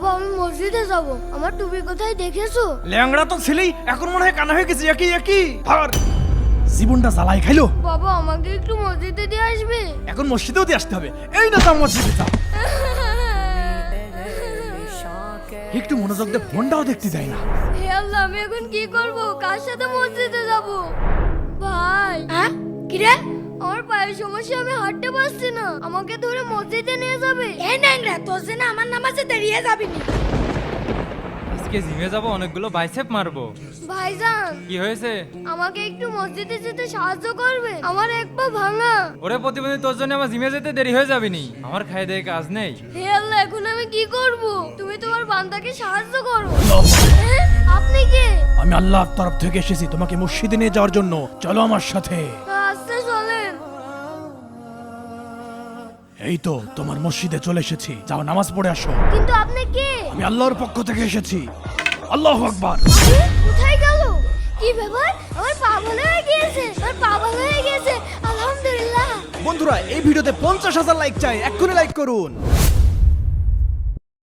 বাবা আমি মসজিদে যাব। আমার টুপি কোথায় দেখেছ? ল্যাংড়া তো ছেলেই এখন মনে হয় কানা হয়ে গেছে একই একই। ধর জীবনটা জ্বালাই খাইলো। বাবা আমাকে একটু মসজিদে দিয়ে আসবে? এখন মসজিদেও দিয়ে আসতে হবে। এই না তো মসজিদে যা একটু মনোযোগ দিয়ে ফোনটাও দেখতে যায় না। হে আল্লাহ আমি এখন কি করব? কার সাথে মসজিদে যাব? ভাই। হ্যাঁ? কিরে আমার পায়ের সমস্যা আমি হাঁটতে পারছি না। আমাকে ধরে মসজিদে নিয়ে যাবে? তোর জন্য আমার নামাজে দাঁড়িয়ে যাবি নি আজকে জিমে যাব অনেকগুলো বাইসেপ মারবো। ভাইজান কি হয়েছে? আমাকে একটু মসজিদে যেতে সাহায্য করবে। আমার এক পা ভাঙা। ওরে প্রতিবন্ধী তোর জন্য আমার জিমে যেতে দেরি হয়ে যাবে নি আমার খাই দেয় কাজ নেই। হে আল্লাহ এখন আমি কি করব? তুমি তোমার বান্দাকে সাহায্য করো। হ্যাঁ? আপনি কে? আমি আল্লাহর তরফ থেকে এসেছি তোমাকে মসজিদে নিয়ে যাওয়ার জন্য। চলো আমার সাথে। এই তো তোমার মসজিদে চলে এসেছি। যাও নামাজ পড়ে আসো। কিন্তু আপনি কে? আমি আল্লাহর পক্ষ থেকে এসেছি। আল্লাহু আকবার। কোথায় গেল? কি ব্যাপার? আমার পা ভালো হয়ে গিয়েছে আমার পা ভালো হয়ে গিয়েছে। আলহামদুলিল্লাহ। বন্ধুরা এই ভিডিওতে পঞ্চাশ হাজার লাইক চাই। এক্ষুনি লাইক করুন।